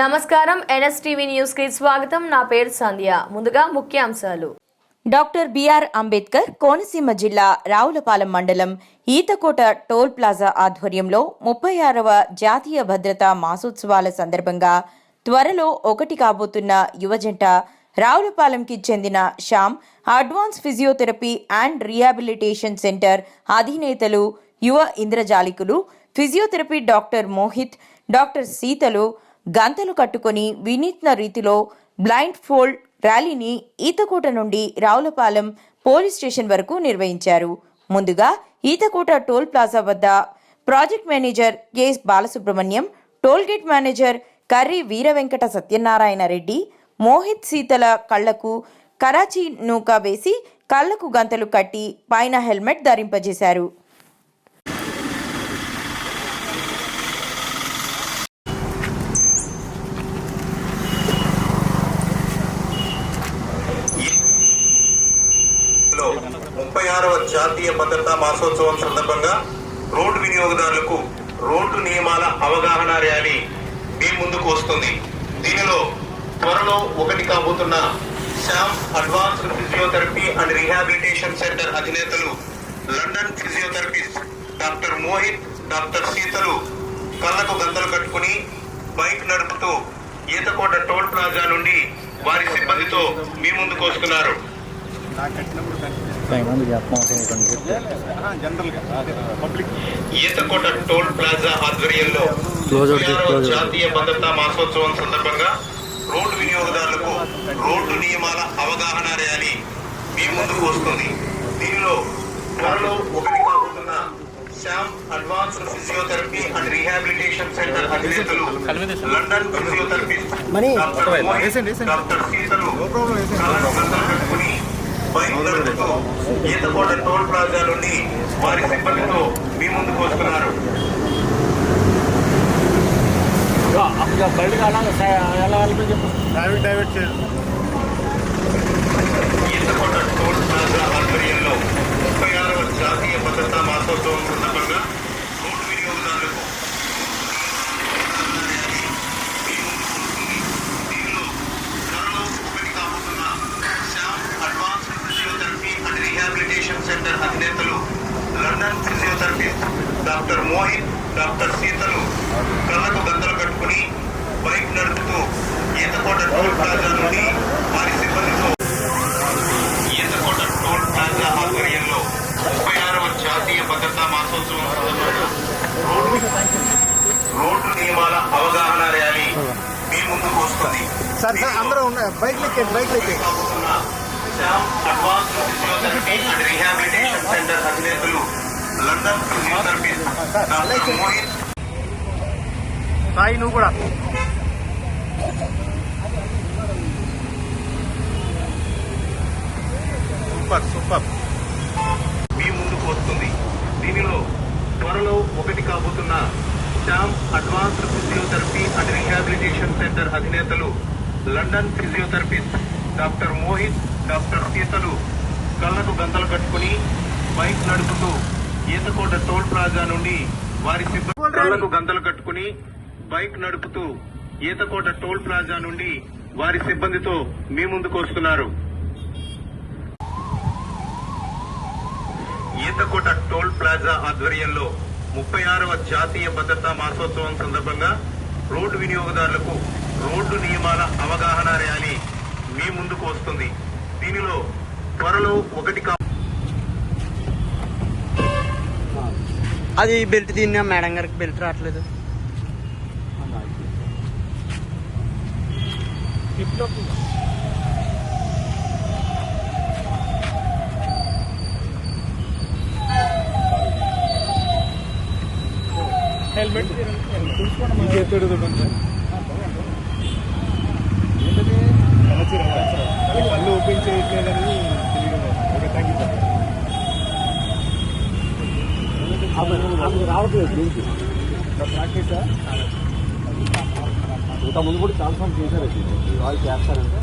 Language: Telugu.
నమస్కారం. ఎన్ఎస్టీవీ న్యూస్కి స్వాగతం. నా పేరు సంధ్య. ముందుగా ముఖ్యాంశాలు. డాక్టర్ బిఆర్ అంబేద్కర్ కోనసీమ జిల్లా రావులపాలెం మండలం ఈతకోట టోల్ ప్లాజా ఆధ్వర్యంలో ముప్పై ఆరవ జాతీయ భద్రతా మాసోత్సవాల సందర్భంగా త్వరలో ఒకటి కాబోతున్న యువజంట రావులపాలెంకి చెందిన Shyam advance physiotherapy and rehabilitation centre అధినేతలు యువ ఇంద్రజాలికులు ఫిజియోథెరపీ డాక్టర్ మోహిత్ డాక్టర్ సీతలు గంతలు కట్టుకొని వినూత్న రీతిలో బ్లైండ్ ఫోల్డ్ ర్యాలీని ఈతకోట నుండి రావులపాలెం పోలీస్ స్టేషన్ వరకు నిర్వహించారు. ముందుగా ఈతకోట టోల్ ప్లాజా వద్ద project manager K. Balasubrahmanyam tollgate manager Karri Veeravenkata Satyanarayana Reddy Mohit సీతల కళ్ళకు కరాచీ నూక వేసి కళ్ళకు గంతలు కట్టి పైన హెల్మెట్ ధరింపజేశారు. ముప్పై జాతీయ భద్రతా మాసోత్సవం సందర్భంగా రోడ్డు వినియోగదారులకు రోడ్డు నియమాల అవగాహన ర్యాలీ మీ ముందుకు వస్తుంది. దీనిలో త్వరలో ఒకటి కాబోతున్న Shyam advanced physiotherapy and rehabilitation centre అధినేతలు London physiotherapist doctor Mohit doctor సీతలు కళ్ళకు గంతలు కట్టుకుని బైక్ నడుపుతూ ఈతకోట టోల్ ప్లాజా నుండి వారి సిబ్బందితో మీ ముందుకు వస్తున్నారు. ఈతకోట టోల్ ప్లాజా ఆధ్వర్యంలో. జాతీయ భద్రతా మాసోత్సవం సందర్భంగా రోడ్డు వినియోగదారులకు రోడ్డు నియమాల అవగాహన ర్యాలీ మీ ముందుకు వస్తుంది. దీనిలో త్వరలో ఒకటి కాబోతున్న Shyam advanced physiotherapy and rehabilitation centre అధినేతలు లండన్ ఫిజియోథెరపిస్ట్ డాక్టర్ సీతలు కట్టుకుని బైక్ నడుపుతూ ఈతకోట టోల్ ప్లాజా నుండి వారి సిబ్బందితో మీ ముందుకు వస్తున్నారు. ఈతకోట టోల్ ప్లాజా ఆధ్వర్యంలో ముప్పై ఆరవ జాతీయ భద్రతా మాసోత్సవం సందర్భంగా రోడ్డు వినియోగదారులకు మీ ముందుకు వస్తుంది. దీనిలో త్వరలో ఒకటి కాబోతున్న Shyam advanced physiotherapy and rehabilitation centre అధినేతలు London physiotherapist doctor Mohit doctor సీతలు కళ్ళకు గంతలు కట్టుకుని బైక్ నడుపుతూ ఈతకోట టోల్ ప్లాజా నుండి వారి సిబ్బందితో ఈతకోట టోల్ ప్లాజా ఆధ్వర్యంలో ముప్పై ఆరవ భద్రతా మాసోత్సవం రోడ్డు నియమాల అవగాహన ర్యాలీ మీ ముందుకు వస్తుంది. సార్ సార్ అందరూ ఉన్నాయి బైక్ ఎక్కండి bike Shyam advance physiotherapy and rehabilitation centre అధినేతలు లండన్ మోహిత్ సాయి నువ్వు కూడా సూపర్ సూపర్ మీ ముందుకు వస్తుంది దీనిలో త్వరలో ఒకటి కాబోతున్న Shyam advanced physiotherapy and rehabilitation centre అధినేతలు London physiotherapist doctor Mohit doctor సీతలు కళ్ళకు గంతలు కట్టుకుని బైక్ నడుపుతూ ఈతకోట టోల్ ప్లాజా నుండి వారి సిబ్బంది కళ్ళకు గంతలు కట్టుకుని బైక్ నడుపుతూ ఈతకోట టోల్ ప్లాజా నుండి వారి సిబ్బందితో మీ ముందుకు వస్తున్నారు. ఈతకోట టోల్ ప్లాజా ఆధ్వర్యంలో ముప్పై ఆరవ జాతీయ భద్రతా మాసోత్సవం సందర్భంగా రోడ్డు వినియోగదారులకు రోడ్డు నియమాల అవగాహన ర్యాలీ మీ ముందుకు వస్తుంది. దీనిలో త్వరలో ఒకటి కా అది బెల్ట్ తిన్నా మేడం గారికి బెల్ట్ రావట్లేదు. కళ్ళు ఓపెన్ చేయట్లేదని రావట్లేదు ప్రాక్టీసా ఇంత ముందు కూడా చాలా చేశారు వాళ్ళు చేస్తారంటే.